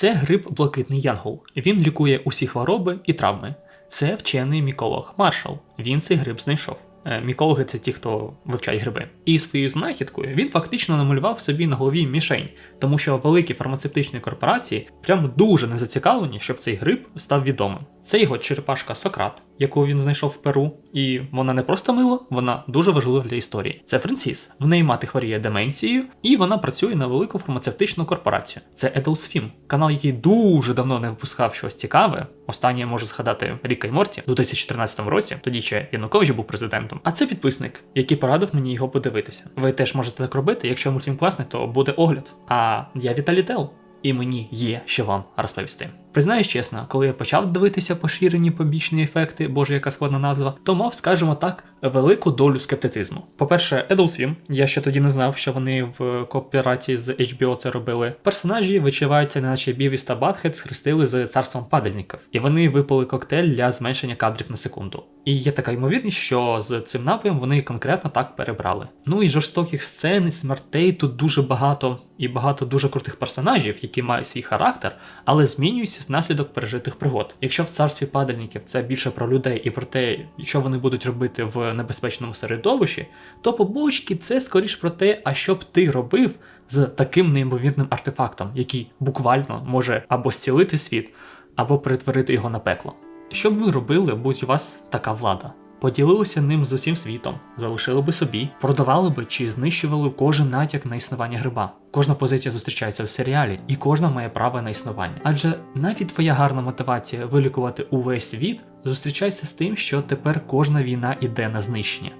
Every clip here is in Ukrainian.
Це гриб блакитний янгол. Він лікує усі хвороби і травми. Це вчений міколог Маршал. Він цей гриб знайшов. Е, Мікологи це ті, хто вивчає гриби. І своєю знахідкою він фактично намалював собі на голові мішень, тому що великі фармацевтичні корпорації прям дуже не зацікавлені, щоб цей гриб став відомим. Це його черепашка Сократ, яку він знайшов в Перу, і вона не просто мила, вона дуже важлива для історії. Це Френсіс. В неї мати хворіє деменцією, і вона працює на велику фармацевтичну корпорацію. Це Adult Swim, канал, який дуже давно не випускав щось цікаве. Останнє можу згадати Ріка і Морті у 2014 році, тоді ще Янукович був президентом. А це підписник, який порадив мені його подивитися. Ви теж можете так робити. Якщо мультфільм класний, то буде огляд. А я Віталій Тел. І мені є що вам розповісти. Признаюсь чесно, коли я почав дивитися поширені побічні ефекти, боже, яка складна назва, то мав, скажімо так, велику долю скептицизму. По-перше, Adult Swim, я ще тоді не знав, що вони в кооперації з HBO це робили. Персонажі вичуваються, наче Бівіс та Батхед схрестили з царством падальників, і вони випили коктейль для зменшення кадрів на секунду. І є така ймовірність, що з цим напоєм вони конкретно так перебрали. Ну і жорстоких сцен, і смертей тут дуже багато, і багато дуже крутих персонажів, які мають свій характер, але змінюються внаслідок пережитих пригод. Якщо в царстві падальників це більше про людей і про те, що вони будуть робити в небезпечному середовищі, то побочки це скоріш про те, а що б ти робив з таким неймовірним артефактом, який буквально може або зцілити світ, або перетворити його на пекло. Що б ви робили, будь у вас така влада? Поділилися ним з усім світом, залишили би собі, продавали би чи знищували кожен натяк на існування гриба. Кожна позиція зустрічається в серіалі, і кожна має право на існування. Адже навіть твоя гарна мотивація вилікувати увесь світ зустрічається з тим, що тепер кожна війна іде на знищення.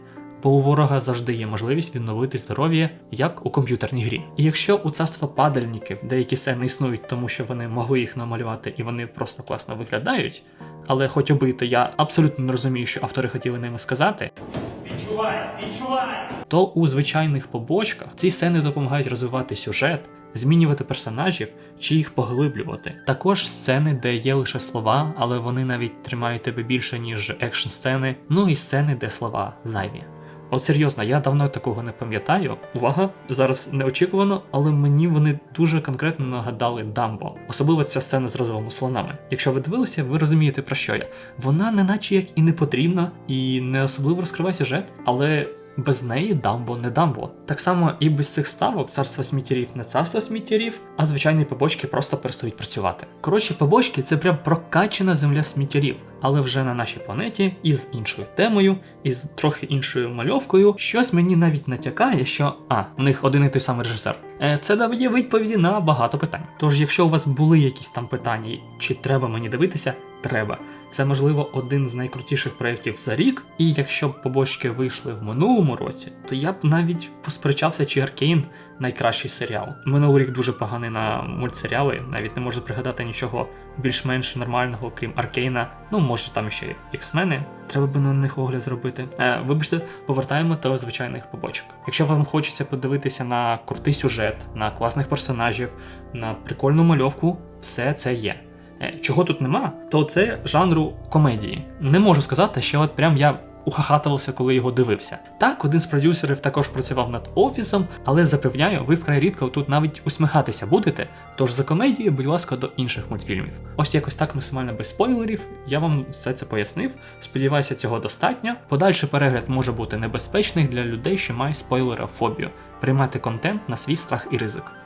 Бо у ворога завжди є можливість відновити здоров'я, як у комп'ютерній грі. І якщо у царства падальників деякі сцени існують, тому що вони могли їх намалювати і вони просто класно виглядають, але хоч убити, я абсолютно не розумію, що автори хотіли ними сказати. Відчувай, відчувай! То у звичайних побочках ці сцени допомагають розвивати сюжет, змінювати персонажів чи їх поглиблювати. Також сцени, де є лише слова, але вони навіть тримають тебе більше, ніж екшн сцени, ну і сцени, де слова зайві. От серйозно, я давно такого не пам'ятаю. Увага, зараз неочікувано, але мені вони дуже конкретно нагадали Дамбо. Особливо ця сцена з розовими слонами. Якщо ви дивилися, ви розумієте про що я. Вона не наче як і не потрібна, і не особливо розкриває сюжет, але. Без неї Дамбо не Дамбо. Так само і без цих ставок царство сміттярів не царство сміттярів, а звичайні побочки просто перестають працювати. Коротше, побочки це прям прокачена земля сміттярів, але вже на нашій планеті із іншою темою, із трохи іншою мальовкою. Щось мені навіть натякає, що а, у них один і той самий режисер. Е, Це дає відповіді на багато питань. Тож, якщо у вас були якісь там питання, чи треба мені дивитися, треба. Це можливо один з найкрутіших проєктів за рік. І якщо б побочки вийшли в минулому році, то я б навіть посперечався, чи Аркейн найкращий серіал. Минулий рік дуже поганий на мультсеріали, навіть не можу пригадати нічого більш-менш нормального, крім Аркейна. Ну, може там ще Іксмени. Треба би на них огляд зробити. Е, вибачте, повертаємо до звичайних побочок. Якщо вам хочеться подивитися на крутий сюжет, на класних персонажів, на прикольну мальовку, все це є. Е, Чого тут нема, то це жанру комедії. Не можу сказати, що от прям я ухахатувався, коли його дивився. Так, один з продюсерів також працював над офісом, але запевняю, ви вкрай рідко тут навіть усміхатися будете. Тож за комедією, будь ласка, до інших мультфільмів. Ось якось так максимально без спойлерів. Я вам все це пояснив. Сподіваюся, цього достатньо. Подальший перегляд може бути небезпечний для людей, що мають спойлерофобію. Приймати контент на свій страх і ризик.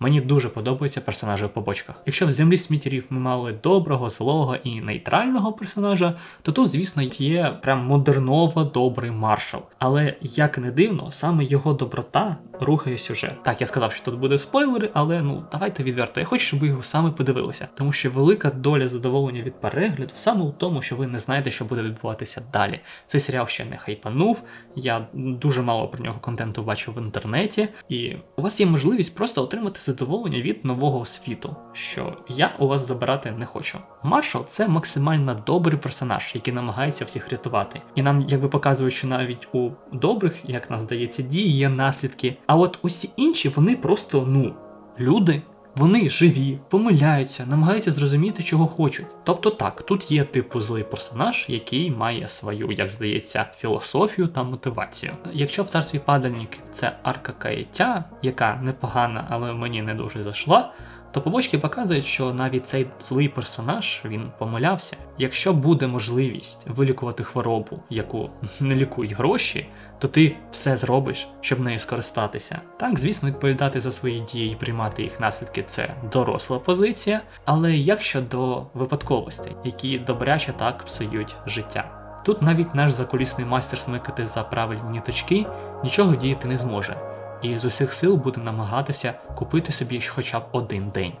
Мені дуже подобаються персонажі у побочках. Якщо в землі сміттярів ми мали доброго, злого і нейтрального персонажа, то тут, звісно, є прям модерново добрий маршал. Але як не дивно, саме його доброта рухає сюжет. Так, я сказав, що тут буде спойлери, але ну давайте відверто. Я хочу, щоб ви його саме подивилися, тому що велика доля задоволення від перегляду саме у тому, що ви не знаєте, що буде відбуватися далі. Цей серіал ще не хайпанув. Я дуже мало про нього контенту бачив в інтернеті, і у вас є можливість просто отримати задоволення від нового світу, що я у вас забирати не хочу. Маршал це максимально добрий персонаж, який намагається всіх рятувати. І нам якби показують, що навіть у добрих, як нам здається, дії є наслідки. А от усі інші вони просто ну люди. Вони живі, помиляються, намагаються зрозуміти, чого хочуть. Тобто так, тут є типу злий персонаж, який має свою, як здається, філософію та мотивацію. Якщо в царстві падальників це арка каяття, яка непогана, але мені не дуже зайшла, то побочки показують, що навіть цей злий персонаж він помилявся. Якщо буде можливість вилікувати хворобу, яку не лікують гроші, то ти все зробиш, щоб нею скористатися. Так, звісно, відповідати за свої дії і приймати їх наслідки це доросла позиція. Але як щодо випадковостей, які добряче так псують життя? Тут навіть наш закулісний майстер смикати за правильні ниточки нічого діяти не зможе, і з усіх сил буде намагатися купити собі хоча б один день.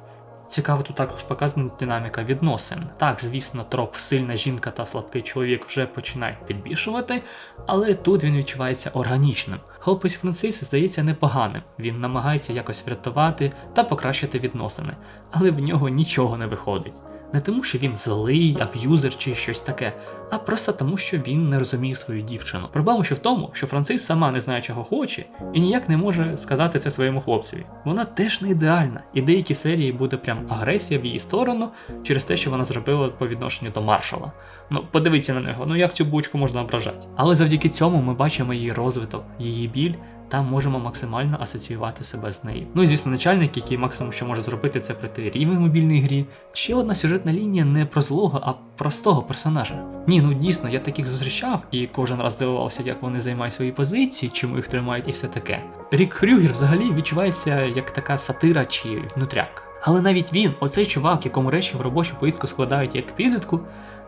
Цікаво, тут також показана динаміка відносин. Так, звісно, троп сильна жінка та слабкий чоловік вже починають підбільшувати, але тут він відчувається органічним. Хлопець Францис здається непоганим. Він намагається якось врятувати та покращити відносини, але в нього нічого не виходить. Не тому, що він злий, аб'юзер чи щось таке, а просто тому, що він не розуміє свою дівчину. Проблема ще в тому, що Францис сама не знає, чого хоче, і ніяк не може сказати це своєму хлопцеві. Вона теж не ідеальна, і деякі серії буде прям агресія в її сторону через те, що вона зробила по відношенню до маршала. Ну, подивіться на нього, ну як цю бучку можна ображати. Але завдяки цьому ми бачимо її розвиток, її біль. Та можемо максимально асоціювати себе з нею. Ну і звісно, начальник, який максимум що може зробити, це прийти рівень в мобільній грі. Ще одна сюжетна лінія не про злого, а простого персонажа. Ні, ну дійсно, я таких зустрічав і кожен раз дивувався, як вони займають свої позиції, чому їх тримають і все таке. Рік Хрюгер взагалі відчувається як така сатира чи внутряк. Але навіть він, оцей чувак, якому речі в робочу поїздку складають як підлітку,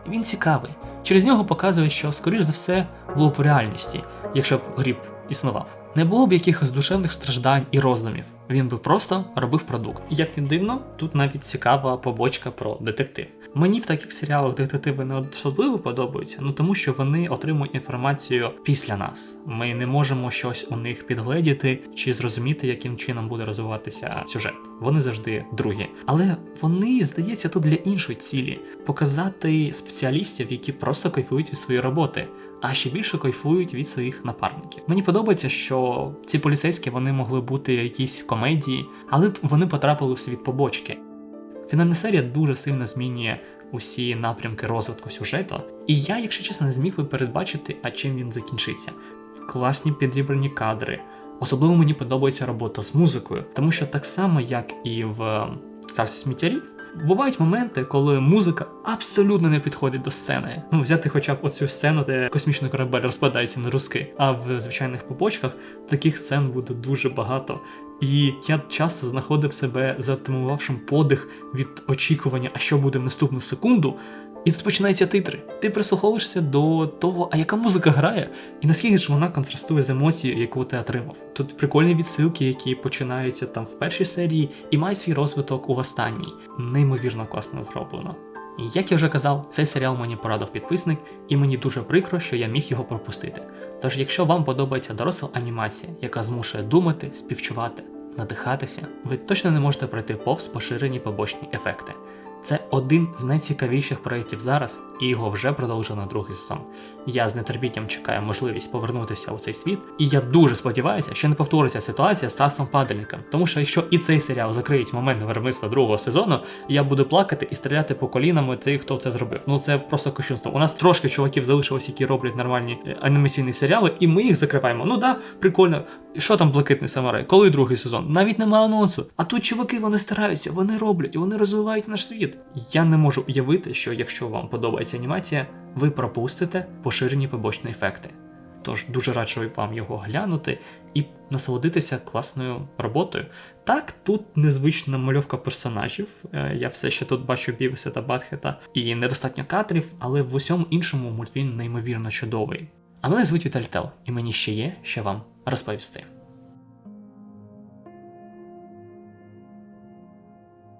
він цікавий. Через нього показує, що, скоріш за все, було б в реальності, якщо б гріб існував. Не було б якихось душевних страждань і роздумів. Він би просто робив продукт. Як не дивно, тут навіть цікава побочка про детектив. Мені в таких серіалах детективи не особливо подобаються, ну тому що вони отримують інформацію після нас. Ми не можемо щось у них підгледіти чи зрозуміти, яким чином буде розвиватися сюжет. Вони завжди другі. Але вони, здається, тут для іншої цілі показати спеціалістів, які просто кайфують від своєї роботи. А ще більше кайфують від своїх напарників. Мені подобається, що ці поліцейські вони могли бути якісь комедії, але вони потрапили в світ побочки. Фінальна серія дуже сильно змінює усі напрямки розвитку сюжету, і я, якщо чесно, не зміг би передбачити, а чим він закінчиться. Класні підібрані кадри. Особливо мені подобається робота з музикою, тому що так само, як і в царстві сміттярів, бувають моменти, коли музика абсолютно не підходить до сцени. Ну, взяти хоча б оцю сцену, де космічний корабель розпадається на руски. А в звичайних побочках таких сцен буде дуже багато. І я часто знаходив себе затимувавшим подих від очікування, а що буде в наступну секунду. І тут починаються титри. Ти прислуховуєшся до того, а яка музика грає, і наскільки ж вона контрастує з емоцією, яку ти отримав. Тут прикольні відсилки, які починаються там в першій серії, і мають свій розвиток у останній. Неймовірно класно зроблено. І як я вже казав, цей серіал мені порадив підписник, і мені дуже прикро, що я міг його пропустити. Тож, якщо вам подобається доросла анімація, яка змушує думати, співчувати, надихатися, ви точно не можете пройти повз поширені побочні ефекти. Це один з найцікавіших проєктів зараз, і його вже продовжили на другий сезон. Я з нетерпінням чекаю можливість повернутися у цей світ, і я дуже сподіваюся, що не повториться ситуація з Тарсом Падальником. Тому що якщо і цей серіал закриють момент виробництва другого сезону, я буду плакати і стріляти по колінам тих, хто це зробив. Ну це просто кощунство. У нас трошки чуваків залишилось, які роблять нормальні е, анімаційні серіали, і ми їх закриваємо. Ну да, прикольно. Що там блакитний самурай? Коли другий сезон? Навіть немає анонсу. А тут чуваки вони стараються, вони роблять, вони розвивають наш світ. Я не можу уявити, що якщо вам подобається анімація, ви пропустите поширені побочні ефекти. Тож дуже раджу вам його глянути і насолодитися класною роботою. Так, тут незвична мальовка персонажів. е, Я все ще тут бачу Бівіса та Батхета і недостатньо кадрів, але в усьому іншому мультфільм неймовірно чудовий. А мене звуть Віталь Тел, і мені ще є що вам розповісти.